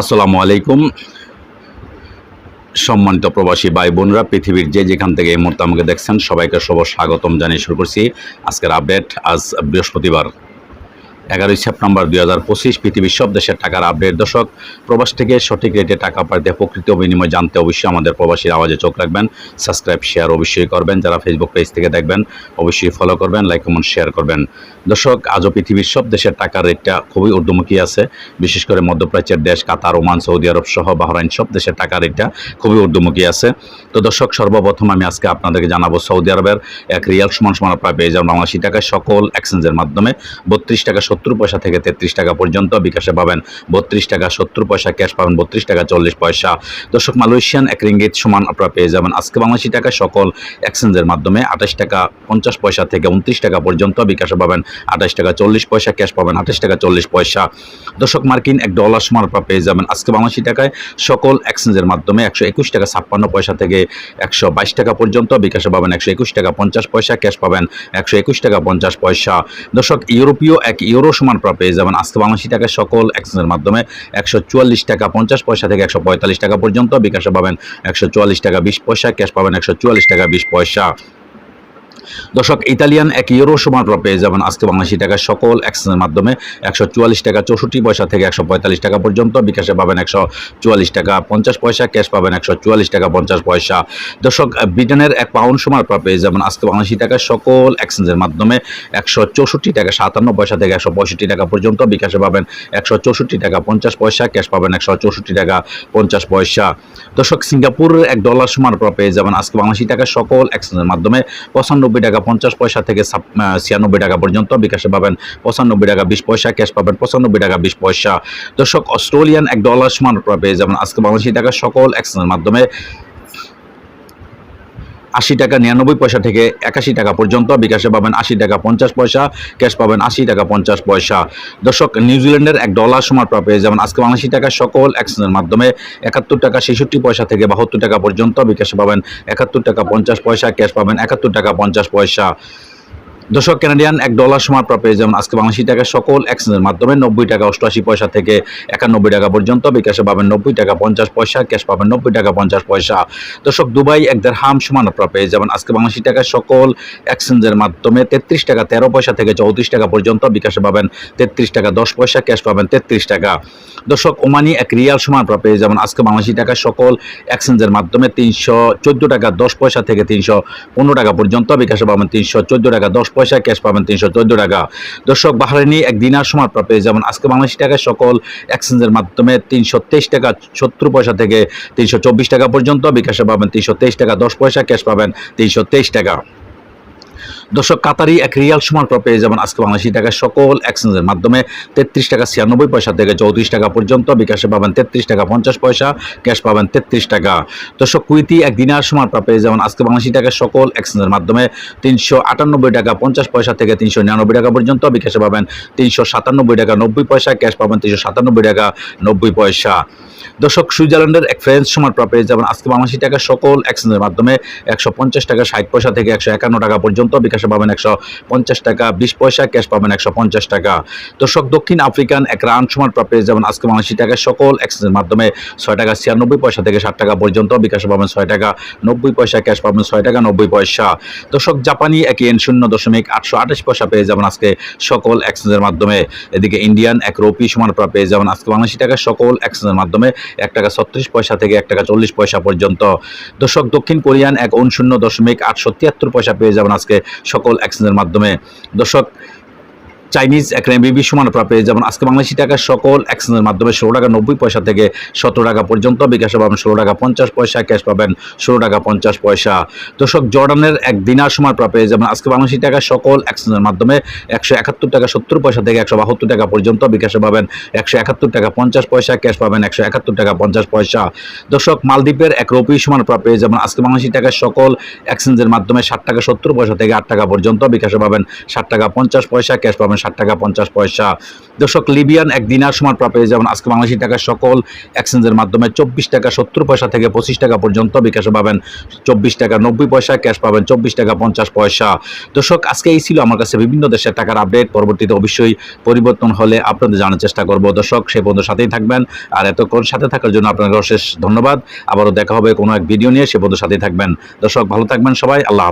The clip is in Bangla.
আসসালামু আলাইকুম। সম্মানিত প্রবাসী ভাই বোনরা, পৃথিবীর যে যেখান থেকে এই মুহূর্তে আমাকে দেখছেন, সবাইকে শুভ স্বাগতম জানিয়ে শুরু করছি আজকের আপডেট। আজ বৃহস্পতিবার এগারোই সেপ্টেম্বর দুই হাজার পঁচিশ পৃথিবীর সব দেশের টাকার আপডেট। দর্শক, প্রবাস থেকে সঠিক রেটে টাকা পাঠাতে প্রকৃত বিনিময় জানতে অবশ্যই আমাদের প্রবাসীর আওয়াজে চোখ রাখবেন। সাবস্ক্রাইব শেয়ার অবশ্যই করবেন। যারা ফেসবুক পেজ থেকে দেখবেন, অবশ্যই ফলো করবেন লাইক কমেন্ট শেয়ার করবেন। দর্শক, আজও পৃথিবীর সব দেশের টাকার রেটটা খুবই ঊর্ধ্বমুখী আছে। বিশেষ করে মধ্যপ্রাচ্যের দেশ কাতার, ওমান, সৌদি আরব সহ বাহরাইন সব দেশের টাকার রেটটা খুবই ঊর্ধ্বমুখী আছে। তো দর্শক, সর্বপ্রথম আমি আজকে আপনাদেরকে জানাব সৌদি আরবের এক রিয়াল সমান সমান প্রায় পেয়ে যাবেন বাংলাদেশি টাকায় সকল এক্সচেঞ্জের মাধ্যমে। বত্রিশ টাকা সত্তর পয়সা থেকে তেত্রিশ টাকা পর্যন্ত বিকাশে পাবেন। বত্রিশ টাকা, সত্তর পয়সা, ক্যাশ পাবেন, বত্রিশ টাকা, চল্লিশ পয়সা। দর্শক, মালয়েশিয়ান এক রিঙ্গিত সমান আপনারা পেয়ে যাবেন। আজকে বাংলাদেশি টাকায় সকল এক্সচেঞ্জের মাধ্যমে আঠাশ টাকা, পঞ্চাশ পয়সা থেকে উনত্রিশ টাকা পর্যন্ত বিকাশে পাবেন। আঠাশ টাকা, চল্লিশ পয়সা, ক্যাশ পাবেন, আঠাশ টাকা, চল্লিশ পয়সা। দর্শক, মার্কিন এক ডলার সমান আপনারা পেয়ে যাবেন। আজকে বাংলাদেশি টাকায় সকল এক্সচেঞ্জের মাধ্যমে একশো একুশ টাকা, ছাপ্পান্ন পয়সা থেকে একশো বাইশ টাকা পর্যন্ত বিকাশে পাবেন। একশো একুশ টাকা, পঞ্চাশ পয়সা, ক্যাশ পাবেন। একশো একুশ টাকা, পঞ্চাশ পয়সা। দর্শক, ইউরোপীয় এক ইউরো সমান আপনারা পেয়ে যাবেন আজকে বাংলাদেশি টাকা সকল এক্সচেঞ্জের মাধ্যমে একশো চুয়াল্লিশ টাকা পঞ্চাশ পয়সা থেকে একশো পঁয়তাল্লিশ টাকা পর্যন্ত বিকাশে পাবেন। একশো চুয়াল্লিশ টাকা বিশ পয়সা ক্যাশ পাবেন একশো চুয়াল্লিশ টাকা বিশ পয়সা। দর্শক, ইতালিয়ান এক ইউরো সমান পেয়ে যাবেন আজকে বাংলাদেশি টাকা সকল এক্সচেঞ্জের মাধ্যমে। একশো চুয়াল্লিশ টাকা চৌষট্টি পয়সা থেকে একশো পঁয়তাল্লিশ টাকা পর্যন্ত। বিকাশে পাবেন একশো চুয়াল্লিশ টাকা পঞ্চাশ পয়সা, ক্যাশ পাবেন একশো চুয়াল্লিশ টাকা পঞ্চাশ পয়সা। দর্শক, ব্রিটেনের এক পাউন্ড সমান পেয়ে যাবেন আজকে বাংলাদেশি টাকা সকল এক্সচেঞ্জের মাধ্যমে। একশো চৌষট্টি টাকা সাতান্ন পয়সা থেকে একশো পঁয়ষট্টি টাকা পর্যন্ত। বিকাশে পাবেন একশো চৌষট্টি টাকা পঞ্চাশ পয়সা, ক্যাশ পাবেন একশো চৌষট্টি টাকা পঞ্চাশ পয়সা। দর্শক, সিঙ্গাপুরের এক ডলার সমান পেয়ে যাবেন আজকে বাংলাদেশি টাকা সকল এক্সচেঞ্জের মাধ্যমে। পঁচানব্বই টাকা পঞ্চাশ পয়সা থেকে ছিয়ানব্বই টাকা পর্যন্ত। বিকাশে পাবেন পঁচানব্বই টাকা বিশ পয়সা, ক্যাশ পাবেন পঁচানব্বই টাকা বিশ পয়সা। দর্শক, অস্ট্রেলিয়ান এক ডলার সমান পাবে যাবেন আজকে বাংলাদেশি টাকা সকল এক্সচেঞ্জের মাধ্যমে আশি টাকা নিরানব্বই পয়সা থেকে একাশি টাকা পর্যন্ত। বিকাশে পাবেন আশি টাকা পঞ্চাশ পয়সা, ক্যাশ পাবেন আশি টাকা পঞ্চাশ পয়সা। দর্শক, নিউজিল্যান্ডের এক ডলার সমান পেয়ে যাবেন। আজকে বাংলাদেশি টাকা সকল এক্সচেঞ্জের মাধ্যমে একাত্তর টাকা ছেষট্টি পয়সা থেকে বাহাত্তর টাকা পর্যন্ত বিকাশে পাবেন একাত্তর টাকা পঞ্চাশ পয়সা, ক্যাশ পাবেন একাত্তর টাকা পঞ্চাশ পয়সা। দর্শক ক্যানাডিয়ান এক ডলার সময় আপনারা পেয়ে যাবেন। আজকে বাংলাদেশি টাকা সকল এক্সচেঞ্জের মাধ্যমে নব্বই টাকা অষ্টআশি পয়সা থেকে একানব্বই টাকা পর্যন্ত বিকাশে পাবেন নব্বই টাকা পঞ্চাশ পয়সা, ক্যাশ পাবেন নব্বই টাকা পঞ্চাশ পয়সা। দর্শক, দুবাই এক দেড় হাম সমান আপনারা পেয়ে যাবেন। আজকে বাংলাদেশি টাকা সকল এক্সচেঞ্জের মাধ্যমে তেত্রিশ টাকা তেরো পয়সা থেকে চৌত্রিশ টাকা পর্যন্ত বিকাশে পাবেন তেত্রিশ টাকা দশ পয়সা, ক্যাশ পাবেন তেত্রিশ টাকা। দর্শক, ওমানি এক রিয়াল সমান আপনারা পেয়ে যাবেন। আজকে বাংলাদেশি টাকা সকল এক্সচেঞ্জের মাধ্যমে তিনশো চোদ্দ টাকা দশ পয়সা থেকে তিনশো পনেরো টাকা পর্যন্ত বিকাশে পাবেন তিনশো চোদ্দ টাকা দশ পয়সা ক্যাশ পাবেন তিনশো চোদ্দ টাকা। দর্শক বাহারানি এক দিনার সময় আপনারা যেমন আজকে বাংলাদেশি টাকায় সকল এক্সচেঞ্জের মাধ্যমে তিনশো তেইশ টাকা, সত্তর পয়সা থেকে তিনশো চব্বিশ টাকা পর্যন্ত। বিকাশে পাবেন তিনশো তেইশ টাকা, দশ পয়সা ক্যাশ পাবেন তিনশো তেইশ টাকা। দর্শক, কাতারি এক রিয়াল সমান আপনারা পেয়ে যাবেন আজকে বাংলাদেশি টাকা সকল এক্সচেঞ্জের মাধ্যমে। তেত্রিশ টাকা ছিয়ানব্বই পয়সা থেকে চৌত্রিশ টাকা পর্যন্ত। বিকাশে পাবেন তেত্রিশ টাকা পঞ্চাশ পয়সা, ক্যাশ পাবেন তেত্রিশ টাকা। দর্শক, কুইতি এক দিনার সমান আপনারা পেয়ে যাবেন আজকে বাংলাদেশি টাকা সকল এক্সচেঞ্জের মাধ্যমে। তিনশো আটানব্বই টাকা পঞ্চাশ পয়সা থেকে তিনশো নিরানব্বই টাকা পর্যন্ত। বিকাশে পাবেন তিনশো সাতানব্বই টাকা নব্বই পয়সা, ক্যাশ পাবেন তিনশো সাতানব্বই টাকা নব্বই পয়সা। দর্শক, সুইজারল্যান্ডের এক ফ্রেন্স সমান আপনারা পেয়ে যাবেন আজকে বাংলাদেশি টাকা সকল এক্সচেঞ্জের মাধ্যমে। একশো পঞ্চাশ টাকা ষাট পয়সা থেকে একশো একান্ন টাকা পর্যন্ত। বিকাশে পাবেন একশো পঞ্চাশ টাকা, বিশ পয়সা ক্যাশ পাবেন একশো পঞ্চাশ টাকা। দর্শক, দক্ষিণ আফ্রিকান এক রান সমান আপনারা পেয়ে যাবেন আজকে বাংলাদেশি টাকা সকল এক্সচেঞ্জের মাধ্যমে। ছয় টাকা ছিয়ানব্বই পয়সা থেকে ষাট টাকা পর্যন্ত বিকাশে পাবেন ছয় টাকা নব্বই পয়সা ক্যাশ পাবেন ছয় টাকা নব্বই পয়সা। দর্শক, জাপানি এক ইয়েন শূন্য দশমিক আটশো আঠাশ পয়সা পেয়ে যাবেন আজকে সকল এক্সচেঞ্জের মাধ্যমে। এদিকে ইন্ডিয়ান এক রুপি সমান পেয়ে যাবেন আজকে বাংলাদেশি টাকা সকল এক্সচেঞ্জের মাধ্যমে এক টাকা ছত্রিশ পয়সা থেকে এক টাকা চল্লিশ পয়সা পর্যন্ত। দর্শক, দক্ষিণ কোরিয়ান এক শূন্য দশমিক আটশো তিয়াত্তর পয়সা পেয়ে যাবেন আজকে সকল অ্যাকশনের মাধ্যমে। দর্শক চাইনিজ এক বিবি সমান আপনারা পেয়ে যাবেন। আজকে বাংলাদেশি টাকার সকল এক্সচেঞ্জের মাধ্যমে ষোলো টাকা নব্বই পয়সা থেকে সতেরো টাকা পর্যন্ত বিকাশে পাবেন। ষোলো টাকা পঞ্চাশ পয়সা ক্যাশ পাবেন। ষোলো টাকা পঞ্চাশ পয়সা। দর্শক, জর্ডানের এক দিনার সমান আপনারা পেয়ে যাবেন। আজকে বাংলাদেশি টাকার সকল এক্সচেঞ্জের মাধ্যমে একশো একাত্তর টাকা সত্তর পয়সা থেকে একশো বাহাত্তর টাকা পর্যন্ত বিকাশে পাবেন। একশো একাত্তর টাকা পঞ্চাশ পয়সা ক্যাশ পাবেন। একশো একাত্তর টাকা পঞ্চাশ পয়সা। দর্শক, মালদ্বীপের এক রুপি সমান আপনারা পেয়ে যাবেন। আজকে বাংলাদেশি টাকার সকল এক্সচেঞ্জের মাধ্যমে ষাট টাকা সত্তর পয়সা থেকে আট টাকা পর্যন্ত বিকাশে পাবেন। ষাট টাকা পঞ্চাশ পয়সা ক্যাশ পাবেন। ষাট টাকা, পঞ্চাশ পয়সা। দর্শক লিবিয়ান এক দিনার সমান প্রাপ্য পেয়ে যাবেন আজকে বাংলাদেশি টাকা সকল এক্সচেঞ্জের মাধ্যমে। চব্বিশ টাকা সত্তর পয়সা থেকে পঁচিশ টাকা পর্যন্ত বিকাশে পাবেন। চব্বিশ টাকা নব্বই পয়সা, ক্যাশ পাবেন চব্বিশ টাকা পঞ্চাশ পয়সা। দর্শক, আজকে এই ছিল আমার কাছে বিভিন্ন দেশের টাকার আপডেট পরবর্তীতে অবশ্যই পরিবর্তন হলে আপনাদের জানার চেষ্টা করব। দর্শক সে পর্যন্ত সাথেই থাকবেন। আর এতক্ষণ সাথে থাকার জন্য আপনাকে অশেষ ধন্যবাদ। আবারও দেখা হবে কোনো এক ভিডিও নিয়ে, সে পর্যন্ত সাথেই থাকবেন। দর্শক, ভালো থাকবেন সবাই। আল্লাহ হাফেজ।